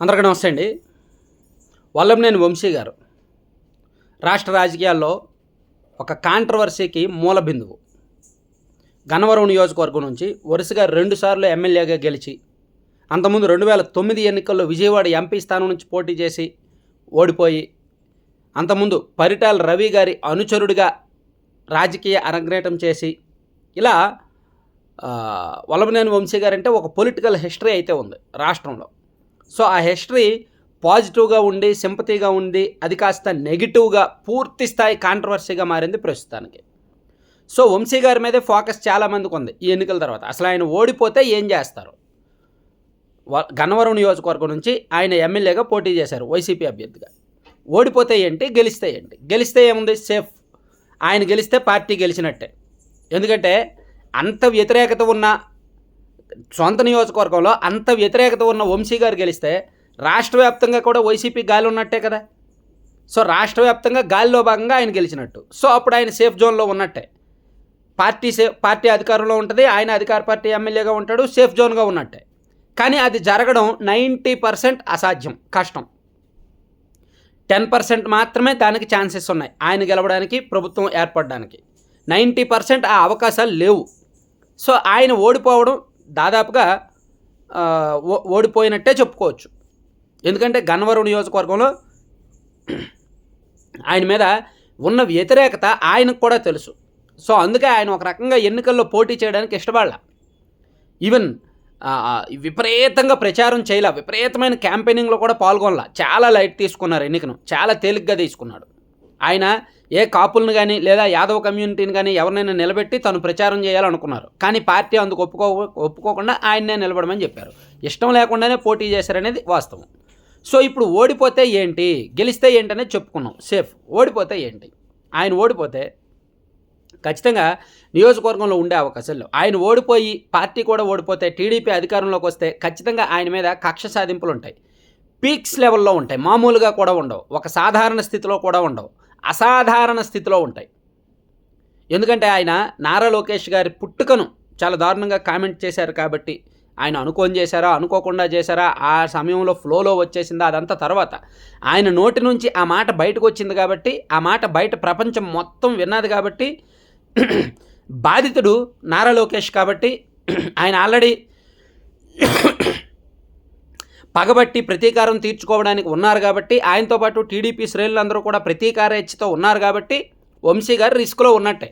అందరికీ నమస్తే అండి. వల్లభనేని వంశీ గారు రాష్ట్ర రాజకీయాల్లో ఒక కాంట్రవర్సీకి మూల బిందువు. గన్నవరం నియోజకవర్గం నుంచి వరుసగా రెండుసార్లు ఎమ్మెల్యేగా గెలిచి అంతకుముందు రెండు వేల తొమ్మిది ఎన్నికల్లో విజయవాడ ఎంపీ స్థానం నుంచి పోటీ చేసి ఓడిపోయి అంతకుముందు పరిటాల రవి గారి అనుచరుడిగా రాజకీయ అరంగేటం చేసి ఇలా వల్లభనేని వంశీ గారంటే ఒక పొలిటికల్ హిస్టరీ అయితే ఉంది రాష్ట్రంలో. సో ఆ హిస్టరీ పాజిటివ్గా ఉండి సింపతిగా ఉండి అది కాస్త నెగిటివ్గా పూర్తి స్థాయి కాంట్రవర్సీగా మారింది ప్రస్తుతానికి. సో వంశీ గారి మీదే ఫోకస్ చాలామందికి ఉంది ఈ ఎన్నికల తర్వాత. అసలు ఆయన ఓడిపోతే ఏం చేస్తారు? గన్నవరం నియోజకవర్గం నుంచి ఆయన ఎమ్మెల్యేగా పోటీ చేశారు వైసీపీ అభ్యర్థిగా. ఓడిపోతే ఏంటి? గెలిస్తే ఏంటి? గెలిస్తే ఏముంది? సేఫ్. ఆయన గెలిస్తే పార్టీ గెలిచినట్టే. ఎందుకంటే అంత వ్యతిరేకత ఉన్న సొంత నియోజకవర్గంలో అంత వ్యతిరేకత ఉన్న వంశీ గారు గెలిస్తే రాష్ట్ర వ్యాప్తంగా కూడా వైసీపీ గాలి ఉన్నట్టే కదా. సో రాష్ట్ర వ్యాప్తంగా గాలిలో భాగంగా ఆయన గెలిచినట్టు. సో అప్పుడు ఆయన సేఫ్ జోన్లో ఉన్నట్టే. పార్టీ సేఫ్ పార్టీ అధికారంలో ఉంటుంది ఆయన అధికార పార్టీ ఎమ్మెల్యేగా ఉంటాడు సేఫ్ జోన్గా ఉన్నట్టే. కానీ అది జరగడం నైంటీ పర్సెంట్ అసాధ్యం కష్టం. టెన్ పర్సెంట్ మాత్రమే దానికి ఛాన్సెస్ ఉన్నాయి ఆయన గెలవడానికి ప్రభుత్వం ఏర్పడడానికి. నైంటీ పర్సెంట్ ఆ అవకాశాలు లేవు. సో ఆయన ఓడిపోవడం దాదాపుగా ఓ- ఓడిపోయినట్టే చెప్పుకోవచ్చు. ఎందుకంటే గన్నవరం నియోజకవర్గంలో ఆయన మీద ఉన్న వ్యతిరేకత ఆయనకు కూడా తెలుసు. సో అందుకే ఆయన ఒక రకంగా ఎన్నికల్లో పోటీ చేయడానికి ఇష్టపడాల. ఈవెన్ విపరీతంగా ప్రచారం చేయలే. విపరీతమైన క్యాంపెయినింగ్లో కూడా పాల్గొనలా. చాలా లైట్ తీసుకున్నారు ఎన్నికను. చాలా తేలిగ్గా తీసుకున్నాడు. ఆయన ఏ కాపులను కానీ లేదా యాదవ కమ్యూనిటీని కానీ ఎవరినైనా నిలబెట్టి తను ప్రచారం చేయాలనుకున్నారు. కానీ పార్టీ అందుకు ఒప్పుకో ఒప్పుకోకుండా ఆయన్నే నిలబడమని చెప్పారు. ఇష్టం లేకుండానే పోటీ చేశారనేది వాస్తవం. సో ఇప్పుడు ఓడిపోతే ఏంటి? గెలిస్తే ఏంటనేది చెప్పుకున్నాం. సేఫ్. ఓడిపోతే ఏంటి? ఆయన ఓడిపోతే ఖచ్చితంగా నియోజకవర్గంలో ఉండే అవకాశాలు ఆయన ఓడిపోయి పార్టీ కూడా ఓడిపోతే టీడీపీ అధికారంలోకి వస్తే ఖచ్చితంగా ఆయన మీద కక్ష సాధింపులు ఉంటాయి పీక్స్ లెవెల్లో ఉంటాయి. మామూలుగా కూడా ఉండవు. ఒక సాధారణ స్థితిలో కూడా ఉండవు. అసాధారణ స్థితిలో ఉంటాయి. ఎందుకంటే ఆయన నారా లోకేష్ గారి పుట్టుకను చాలా దారుణంగా కామెంట్ చేశారు కాబట్టి ఆయన అనుకోని చేశారా అనుకోకుండా చేశారా ఆ సమయంలో ఫ్లోలో వచ్చేసిందా అదంతా తర్వాత. ఆయన నోటి నుంచి ఆ మాట బయటకు వచ్చింది కాబట్టి ఆ మాట బయట ప్రపంచం మొత్తం విన్నది కాబట్టి బాధితుడు నారా లోకేష్ కాబట్టి ఆయన ఆల్రెడీ పగబట్టి ప్రతీకారం తీర్చుకోవడానికి ఉన్నారు కాబట్టి ఆయనతో పాటు టీడీపీ శ్రేణులందరూ కూడా ప్రతీకార ఇచ్చితో ఉన్నారు కాబట్టి వంశీ గారు రిస్క్లో ఉన్నట్టే.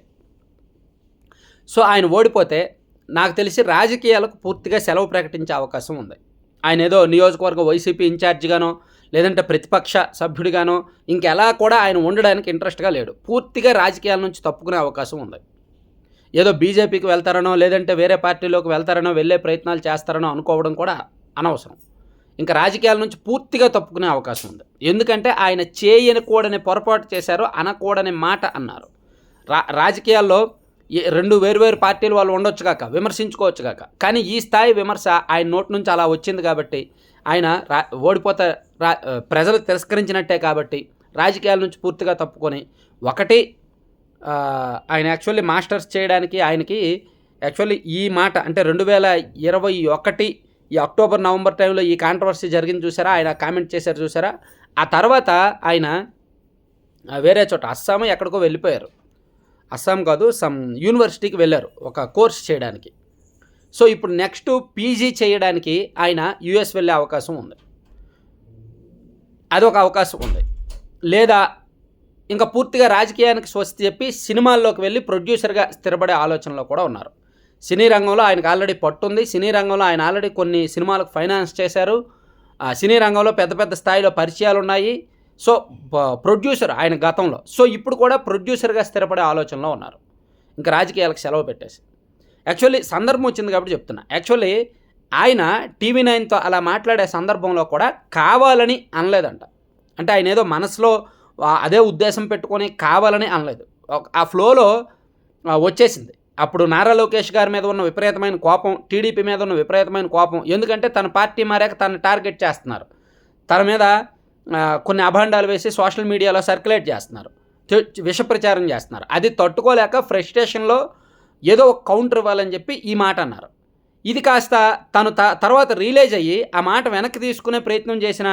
సో ఆయన ఓడిపోతే నాకు తెలిసి రాజకీయాలకు పూర్తిగా సెలవు ప్రకటించే అవకాశం ఉంది. ఆయన ఏదో నియోజకవర్గ వైసీపీ ఇన్ఛార్జిగానో లేదంటే ప్రతిపక్ష సభ్యుడిగానో ఇంకెలా కూడా ఆయన ఉండడానికి ఇంట్రెస్ట్గా లేడు. పూర్తిగా రాజకీయాల నుంచి తప్పుకునే అవకాశం ఉంది. ఏదో బీజేపీకి వెళ్తారనో లేదంటే వేరే పార్టీలోకి వెళ్తారనో వెళ్ళే ప్రయత్నాలు చేస్తారనో అనుకోవడం కూడా అనవసరం. ఇంకా రాజకీయాల నుంచి పూర్తిగా తప్పుకునే అవకాశం ఉంది. ఎందుకంటే ఆయన చేయనకూడని పొరపాటు చేశారు అనకూడని మాట అన్నారు. రా రాజకీయాల్లో ఏ- రెండు వేరువేరు పార్టీలు వాళ్ళు ఉండొచ్చు కాక విమర్శించుకోవచ్చు కాక. కానీ ఈ స్థాయి విమర్శ ఆయన నోటి నుంచి అలా వచ్చింది కాబట్టి ఆయన రా ఓడిపోతే రా ప్రజలు తిరస్కరించినట్టే కాబట్టి రాజకీయాల నుంచి పూర్తిగా తప్పుకొని ఒకటి ఆయన యాక్చువల్లీ మాస్టర్స్ చేయడానికి ఆయనకి యాక్చువల్లీ ఈ మాట అంటే రెండు వేల ఇరవై ఒకటి ఈ అక్టోబర్ నవంబర్ టైంలో ఈ కాంట్రవర్సీ జరిగింది చూసారా? ఆయన కామెంట్ చేశారు చూసారా? ఆ తర్వాత ఆయన వేరే చోట అస్సాం ఎక్కడికో వెళ్ళిపోయారు. అస్సాం కాదు సమ్ యూనివర్సిటీకి వెళ్ళారు ఒక కోర్స్ చేయడానికి. సో ఇప్పుడు నెక్స్ట్ పీజీ చేయడానికి ఆయన యుఎస్ వెళ్ళే అవకాశం ఉంది. అదొక అవకాశం ఉంది. లేదా ఇంకా పూర్తిగా రాజకీయానికి స్వస్తి చెప్పి సినిమాల్లోకి వెళ్ళి ప్రొడ్యూసర్గా స్థిరపడే ఆలోచనలో కూడా ఉన్నారు. సినీ రంగంలో ఆయనకు ఆల్రెడీ పట్టుంది. సినీ రంగంలో ఆయన ఆల్రెడీ కొన్ని సినిమాలకు ఫైనాన్స్ చేశారు. ఆ సినీ రంగంలో పెద్ద పెద్ద స్థాయిలో పరిచయాలు ఉన్నాయి. సో ప్రొడ్యూసర్ ఆయన గతంలో. సో ఇప్పుడు కూడా ప్రొడ్యూసర్గా స్థిరపడే ఆలోచనలో ఉన్నారు. ఇంకా రాజకీయాలకు సెలవు పెట్టేసి. యాక్చువల్లీ సందర్భం వచ్చింది కాబట్టి చెప్తున్నా. యాక్చువల్లీ ఆయన టీవీ నైన్తో అలా మాట్లాడే సందర్భంలో కూడా కావాలని అనలేదంట. అంటే ఆయన ఏదో మనసులో అదే ఉద్దేశం పెట్టుకొని కావాలని అనలేదు. ఆ ఫ్లోలో వచ్చేసింది. అప్పుడు నారా లోకేష్ గారి మీద ఉన్న విపరీతమైన కోపం టీడీపీ మీద ఉన్న విపరీతమైన కోపం. ఎందుకంటే తన పార్టీ మారాక తను టార్గెట్ చేస్తున్నారు. తన మీద కొన్ని అభాండాలు వేసి సోషల్ మీడియాలో సర్క్యులేట్ చేస్తున్నారు. విషప్రచారం విష ప్రచారం చేస్తున్నారు. అది తట్టుకోలేక ఫ్రస్ట్రేషన్లో ఏదో ఒక కౌంటర్ ఇవ్వాలని చెప్పి ఈ మాట అన్నారు. ఇది కాస్త తను త తర్వాత రియలైజ్ అయ్యి ఆ మాట వెనక్కి తీసుకునే ప్రయత్నం చేసిన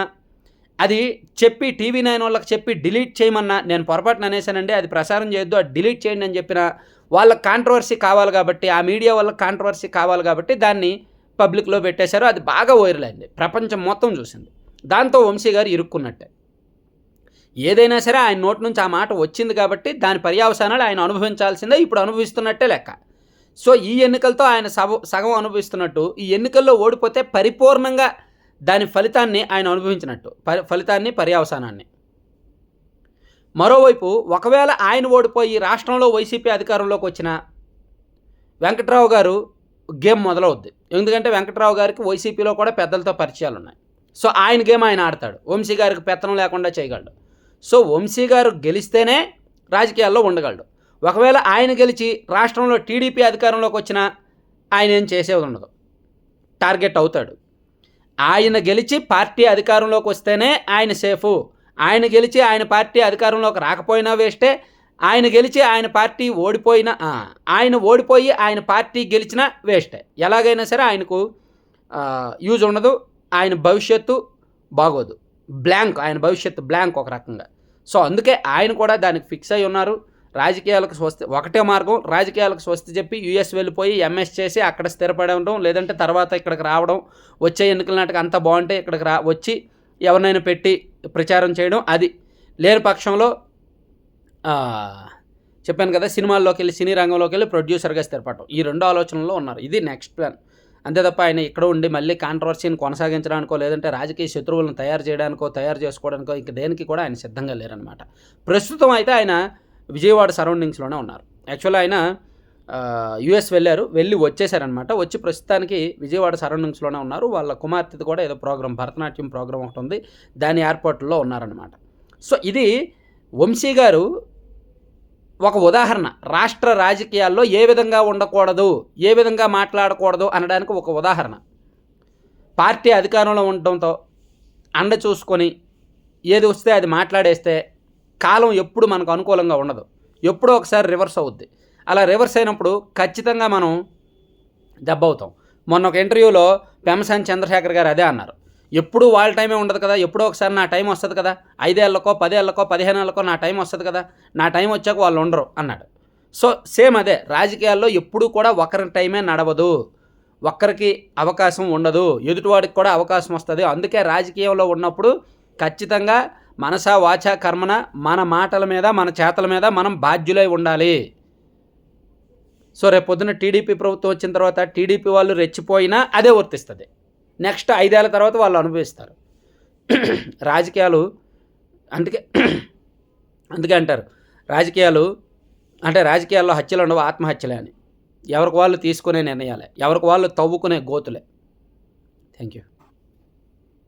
అది చెప్పి టీవీ నైన్ వాళ్ళకి చెప్పి డిలీట్ చేయమన్నా నేను పొరపాటున అనేసానండి అది ప్రసారం చేయొద్దు అది డిలీట్ చేయండి అని చెప్పిన వాళ్ళకి కాంట్రవర్సీ కావాలి కాబట్టి ఆ మీడియా వాళ్ళకి కాంట్రవర్సీ కావాలి కాబట్టి దాన్ని పబ్లిక్లో పెట్టేశారు. అది బాగా వైరల్ అయింది. ప్రపంచం మొత్తం చూసింది. దాంతో వంశీ గారు ఇరుక్కున్నట్టే. ఏదైనా సరే ఆయన నోటి నుంచి ఆ మాట వచ్చింది కాబట్టి దాని పర్యావసానాలు ఆయన అనుభవించాల్సిందే. ఇప్పుడు అనుభవిస్తున్నట్టే లెక్క. సో ఈ ఎన్నికలతో ఆయన సగ సగం అనుభవిస్తున్నట్టు ఈ ఎన్నికల్లో ఓడిపోతే పరిపూర్ణంగా దాని ఫలితాన్ని ఆయన అనుభవించినట్టు. ఫలితాన్ని పర్యావసానాన్ని. మరోవైపు ఒకవేళ ఆయన ఓడిపోయి రాష్ట్రంలో వైసీపీ అధికారంలోకి వచ్చిన వెంకట్రావు గారు గేమ్ మొదలవుద్ది. ఎందుకంటే వెంకట్రావు గారికి వైసీపీలో కూడా పెద్దలతో పరిచయాలు ఉన్నాయి సో ఆయన గేమ్ ఆయన ఆడతాడు. వంశీ గారికి పెత్తనం లేకుండా చేయగలడు. సో వంశీ గారు గెలిస్తేనే రాజకీయాల్లో ఉండగలడు. ఒకవేళ ఆయన గెలిచి రాష్ట్రంలో టీడీపీ అధికారంలోకి వచ్చినా ఆయన ఏం చేసేది ఉండదు. టార్గెట్ అవుతాడు. ఆయన గెలిచి పార్టీ అధికారంలోకి వస్తేనే ఆయన సేఫు. ఆయన గెలిచి ఆయన పార్టీ అధికారంలోకి రాకపోయినా వేస్టే ఆయన గెలిచి ఆయన పార్టీ ఓడిపోయినా ఆయన ఓడిపోయి ఆయన పార్టీ గెలిచినా వేస్టే. ఎలాగైనా సరే ఆయనకు యూజ్ ఉండదు ఆయన భవిష్యత్తు బాగోదు. బ్లాంక్ ఆయన భవిష్యత్తు బ్లాంక్ ఒక రకంగా. సో అందుకే ఆయన కూడా దానికి ఫిక్స్ అయి ఉన్నారు. రాజకీయాలకు స్వస్తి ఒకటే మార్గం రాజకీయాలకు స్వస్తి చెప్పి యూఎస్ వెళ్ళిపోయి ఎంఎస్ చేసి అక్కడ స్థిరపడడం లేదంటే తర్వాత ఇక్కడికి రావడం వచ్చే ఎన్నికల నాటికి అంత బాగుంటే ఇక్కడికి రా వచ్చి ఎవరినైనా పెట్టి ప్రచారం చేయడం అది. లేని పక్షంలో చెప్పాను కదా సినిమాల్లోకి వెళ్ళి సినీ రంగంలోకి వెళ్ళి ప్రొడ్యూసర్గా స్థిరపడటం ఈ రెండు ఆలోచనలో ఉన్నారు. ఇది నెక్స్ట్ ప్లాన్. అంతే తప్ప ఆయన ఇక్కడ ఉండి మళ్ళీ కాంట్రవర్సీని కొనసాగించడానికో లేదంటే రాజకీయ శత్రువులను తయారు చేయడానికో తయారు చేసుకోవడానికో ఇంక దేనికి కూడా ఆయన సిద్ధంగా లేరనమాట ప్రస్తుతం అయితే ఆయన విజయవాడ సరౌండింగ్స్లోనే ఉన్నారు. యాక్చువల్గా ఆయన యుఎస్ వెళ్ళారు వెళ్ళి వచ్చేసారనమాట వచ్చి ప్రస్తుతానికి విజయవాడ సరౌండింగ్స్లోనే ఉన్నారు. వాళ్ళ కుమార్తెది కూడా ఏదో ప్రోగ్రామ్ భరతనాట్యం ప్రోగ్రామ్ ఒకటి ఉంది. దాని ఏర్పాటులో ఉన్నారనమాట సో ఇది వంశీ గారు ఒక ఉదాహరణ. రాష్ట్ర రాజకీయాల్లో ఏ విధంగా ఉండకూడదు ఏ విధంగా మాట్లాడకూడదు అనడానికి ఒక ఉదాహరణ. పార్టీ అధికారంలో ఉండటంతో అండ చూసుకొని ఏది వస్తే అది మాట్లాడేస్తే కాలం ఎప్పుడు మనకు అనుకూలంగా ఉండదు. ఎప్పుడో ఒకసారి రివర్స్ అవుద్ది. అలా రివర్స్ అయినప్పుడు ఖచ్చితంగా మనం దెబ్బ అవుతాం మొన్న ఒక ఇంటర్వ్యూలో పెమసాని చంద్రశేఖర్ గారు అదే అన్నారు. ఎప్పుడు వాళ్ళ టైమే ఉండదు కదా ఎప్పుడో ఒకసారి నా టైం వస్తుంది కదా ఐదేళ్ళకో పదేళ్ళకో పదిహేనేళ్ళకో నా టైం వస్తుంది కదా నా టైం వచ్చాక వాళ్ళు ఉండరు అన్నాడు. సో సేమ్ అదే రాజకీయాల్లో ఎప్పుడూ కూడా ఒకరి టైమే నడవదు. ఒక్కరికి అవకాశం ఉండదు ఎదుటివాడికి కూడా అవకాశం వస్తుంది. అందుకే రాజకీయంలో ఉన్నప్పుడు ఖచ్చితంగా మనసా వాచా కర్మన మన మాటల మీద మన చేతల మీద మనం బాధ్యులై ఉండాలి. సో రేపు పొద్దున టీడీపీ ప్రభుత్వం వచ్చిన తర్వాత టీడీపీ వాళ్ళు రెచ్చిపోయినా అదే వర్తిస్తుంది. నెక్స్ట్ ఐదేళ్ళ తర్వాత వాళ్ళు అనుభవిస్తారు. రాజకీయాలు అందుకే అందుకే అంటారు రాజకీయాలు అంటే రాజకీయాల్లో హత్యలు ఉండవు ఆత్మహత్యలే అని. ఎవరికి వాళ్ళు తీసుకునే నిర్ణయాలే ఎవరికి వాళ్ళు తవ్వుకునే గోతులే. Thank you